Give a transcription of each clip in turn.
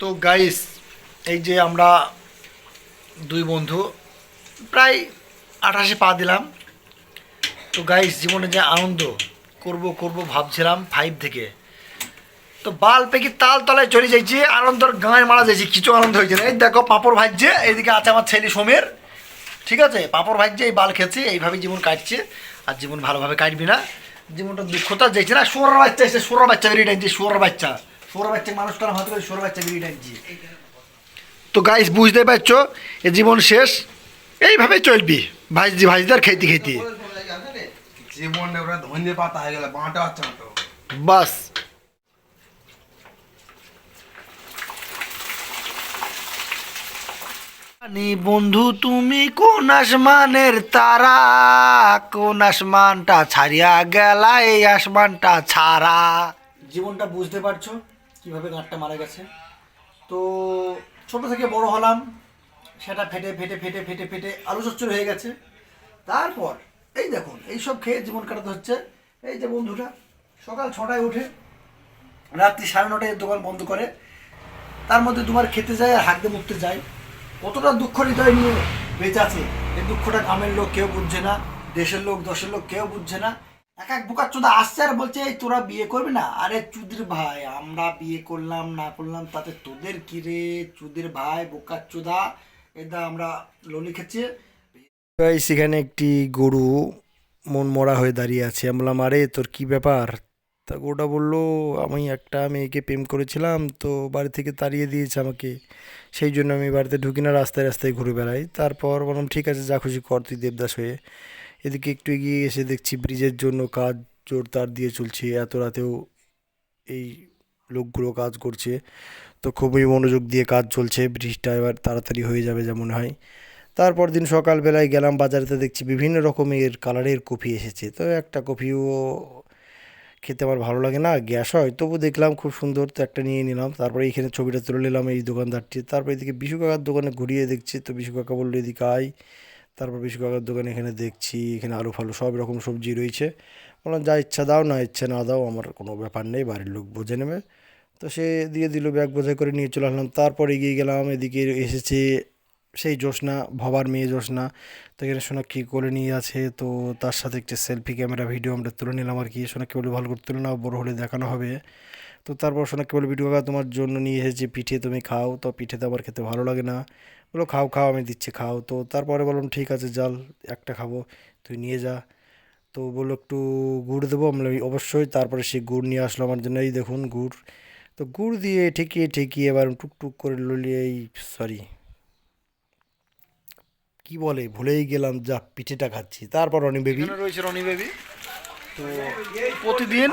তো গাইস এই যে আমরা দুই বন্ধু, প্রায় আঠাশে পা দিলাম। তো গাইস জীবনে যে আনন্দ করব করব ভাবছিলাম ফাইভ থেকে। তো বাল পেকি তাল তলায় চলে যাইছি, আনন্দর গাঁয়ে মারা যাইছি, কিছু আনন্দ হয়েছে না। এই দেখো, পাঁপড় ভাজছে, এইদিকে আছে আমার ছেলে সোমের। ঠিক আছে? পাঁপড় ভাজছে, এই বাল খেয়েছে এইভাবে জীবন কাটছে। আর জীবন ভালোভাবে কাটবি না। জীবনটা দুঃখতা যাইছে না সোর বাচ্চা এসে সোর বাচ্চা বেরিয়ে টানছে সোর বাচ্চা। বাচ্চা হাত বাচ্চা তো গাইস বুঝতে পারছ? এ জীবন শেষ এইভাবে চলবি। ভাইজি ভাইজিদার খেতে খেতে। জীবন ওরা পাতা হয়ে গেল বাঁটা চাঁটো বাস। জানি বন্ধু তুমি কোন আসমানের তারা? কোন আসমানটা ছাড়িয়া গেলা এই আসমানটা ছাড়া? জীবনটা বুঝতে পারছ? কীভাবে গাঁটটা মারা গেছে। তো ছোট থেকে বড় হলাম, সেটা ফেটে ফেটে ফেটে ফেটে ফেটে আলু চচ্চড়ি হয়ে গেছে। তারপর এই দেখুন এইসব খেয়ে জীবন কাটাতে হচ্ছে। এই যে বন্ধুটা সকাল ছটায় উঠে, রাত্রি সাড়ে নটায় দোকান বন্ধ করে, তার মধ্যে দুবার খেতে যায় আর হাঁকতে মুখতে যায়। কতটা দুঃখ হৃদয় নিয়ে বেঁচে আছে। এই দুঃখটা গ্রামের লোক কেউ বুঝছে না, দেশের লোক, দশের লোক কেউ বুঝছে না। এক এক বোকার চোদা আসছে আর বলছে, এই তোরা বিয়ে করবি না? আরে চুদির ভাই, আমরা বিয়ে করলাম, না করলাম, তাতে তোদের কি রে? চুদির ভাই, বোকার চোদা এটা আমরা ললি খেচ্ছে। সেখানে একটি গরু মন মরা হয়ে দাঁড়িয়ে আছে। আমি বললাম, আরে, তোর কি ব্যাপার? তা গরুটা বলল, আমি একটা মেয়েকে প্রেম করেছিলাম, তো বাড়ি থেকে তাড়িয়ে দিয়েছে আমাকে। সেই জন্য আমি বাড়িতে ঢুকি না, রাস্তায় রাস্তায় ঘুরে বেড়াই। তারপর বললাম, ঠিক আছে, যা খুশি কর, তুই দেবদাস হয়ে এদিকে একটু এগিয়ে এসে দেখছি ব্রিজের জন্য কাজ জোর তার দিয়ে চলছে। এত রাতেও এই লোকগুলো কাজ করছে। তো খুবই মনোযোগ দিয়ে কাজ চলছে। ব্রিজটা এবার তাড়াতাড়ি হয়ে যাবে যেমন হয়। তারপর দিন সকালবেলায় গেলাম বাজারেতে দেখছি বিভিন্ন রকমের কালারের কফি এসেছে। তো একটা কফিও খেতে আমার ভালো লাগে না, গ্যাস হয়। তবু দেখলাম খুব সুন্দর, তো একটা নিয়ে নিলাম। তারপরে এইখানে ছবিটা তুলে নিলাম এই দোকানদারটি তারপর এদিকে বিশু কাকার দোকানে ঘুরিয়ে দেখছি। তো বিশু কাকা বলল, এদিকে আয়। তারপর বিশু কাকার দোকানে এখানে দেখছি, এখানে আলু ফালু সব রকম সবজি রয়েছে। বললাম, যা ইচ্ছা দাও, না ইচ্ছা না দাও, আমার কোনো ব্যাপার নেই, বাড়ির লোক বোঝে নেবে। তো সে দিয়ে দিল, ব্যাগ বোঝাই করে নিয়ে চলে আসলাম। তারপর এগিয়ে গেলাম, এদিকে এসেছে সেই জোসনা, ভবার মেয়ে জোসনা। তো এখানে সোনাক্ষী কোলে নিয়ে আছে? তো তার সাথে একটা সেলফি ক্যামেরা ভিডিও আমরা তুলে নিলাম আর কি। সোনাক্ষী বলে, ভালো করে তুলে নাও, বড় হলে দেখানো হবে। তো তারপর সোনাক্ষী বলে ভিডিও কাকা, তোমার জন্য নিয়ে এসেছি পিঠে, তুমি খাও। তো পিঠে তো আমার খেতে ভালো লাগে না। বলো, খাও খাও, আমি দিচ্ছি, খাও। তো তারপরে বললাম, ঠিক আছে জাল একটা খাব, তুই নিয়ে যা। তো বলল, একটু গুড় দেবো? আমি অবশ্যই। তারপরে সে গুড় নিয়ে আসলো আমার জন্য, এই দেখুন গুড়। তো গুড় দিয়ে ঠেকিয়ে ঠেকিয়ে এবার টুকটুক করে ললিয়ে এই সরি কি বলে, ভুলেই গেলাম, যা, পিঠেটা খাচ্ছি। তারপর রনি বেবি। রয়েছে রনি বেবি। তো প্রতিদিন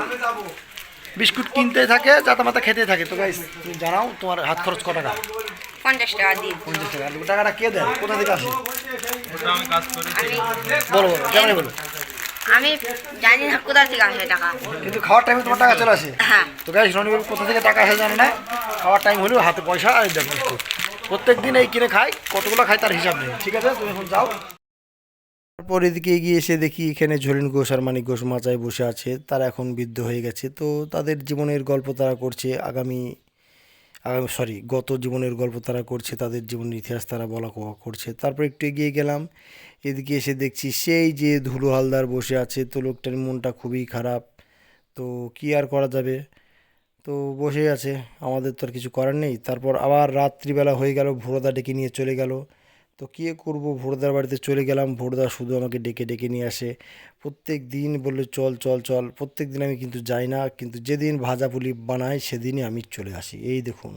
বিস্কুট কিনতে থাকে যাতা মাতা খেতে থাকে। তো গাইস তুমি জানাও তোমার হাত খরচ ক টাকা? পঞ্চাশ টাকা দিন পঞ্চাশ টাকা। টাকাটা কে দেয়? কোথা থেকে আসে? আমি বলো বলো কেমন বলো? আমি জানি না কোথা থেকে আসে টাকা। কিন্তু খাওয়ার টাইমে তোমার টাকা চলে আসে। হ্যাঁ। তো গাইস রনি বাবু কোথা থেকে টাকা আসে জানি না? খাওয়ার টাইম হলেও হাতে পয়সা আর দেখো প্রত্যেক দিন এই কিনে খাই কতগুলো খাই তার হিসাব নেই। ঠিক আছে? তুমি এখন যাও। তারপর এদিকে এগিয়ে এসে দেখি এখানে ঝরিন ঘোষ আর মানিক ঘোষ মাচায় বসে আছে। তারা এখন বৃদ্ধ হয়ে গেছে। তো তাদের জীবনের গল্প তারা করছে, আগামী আগামী সরি গত জীবনের গল্প তারা করছে, তাদের জীবনের ইতিহাস তারা বলা কোয়া করছে। তারপর একটু এগিয়ে গেলাম, এদিকে এসে দেখছি সেই যে ধুলো হালদার বসে আছে, তো লোকটার মনটা খুবই খারাপ। তো কি আর করা যাবে? তো বসে আছে, আমাদের তো আর কিছু করার নেই। তারপর আবার রাত্রিবেলা হয়ে গেল, ভোরদা ডেকে নিয়ে চলে গেল। তো কী করব? ভোরদার বাড়িতে চলে গেলাম। ভোরদা শুধু আমাকে ডেকে ডেকে নিয়ে আসে। প্রত্যেক দিন বললে, চল চল চল। প্রত্যেক দিন আমি কিন্তু যাই না, কিন্তু যেদিন ভাজা পুলি বানাই সেদিনই আমি চলে আসি। এই দেখুন।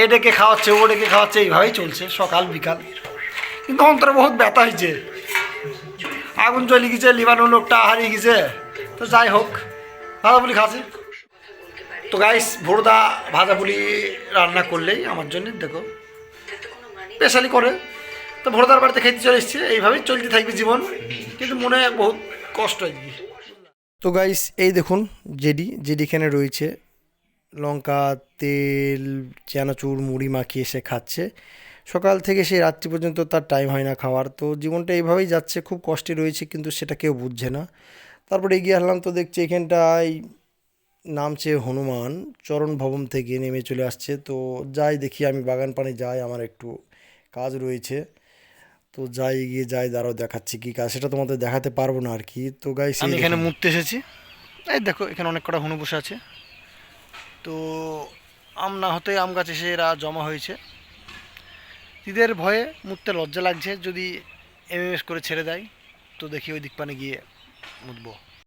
এ ডেকে খাওয়াচ্ছে, ও ডেকে খাওয়াচ্ছে, এইভাবেই চলছে, সকাল, বিকাল। কিন্তু অন্তরে বহুত ব্যথা হয়েছে আগুন জ্বলি গেছে লিবানো লোকটা হারিয়ে গেছে। তো যাই হোক, ভাজা পুলি খাচ্ছে। তো গাইস ভোরদা ভাজা পুলি রান্না করলেই আমার জন্য, দেখো স্পেশালি করে। তো ভোরদার বাড়িতে খেতে চলে এসছে, এইভাবেই চলতে থাকবে জীবন। কিন্তু মনে বহুত কষ্ট আজকে তো গাইস এই দেখুন, জেডি জেডি এখানে রয়েছে। লঙ্কা, তেল, চানাচুর, মুড়ি মাখিয়ে সে খাচ্ছে। সকাল থেকে সেই রাত্রি পর্যন্ত তার টাইম হয় না খাওয়ার। তো জীবনটা এইভাবেই যাচ্ছে, খুব কষ্টে রয়েছে, কিন্তু সেটা কেউ বুঝছে না। তারপরে এগিয়ে আসলাম, তো দেখছি এখানটায় নামছে হনুমান। চরণ ভবন থেকে নেমে চলে আসছে। তো যাই দেখি, আমি বাগান পানে যাই, আমার একটু কাজ রয়েছে। তো যাই গিয়ে যাই দাঁড়াও দেখাচ্ছি কি কাজ। সেটা তোমাদের দেখাতে পারব না আর কি। তো গাই আমি এখানে মুততে এসেছি। এই দেখো এখানে অনেক কটা হনু বসে আছে। তো আম না হতে আম গাছ এসে এরা জমা হয়েছে। ঈদের ভয়ে মুততে লজ্জা লাগছে। যদি এমএমএস করে ছেড়ে দেয় তো দেখি ওই দিক পানে গিয়ে মুতবো।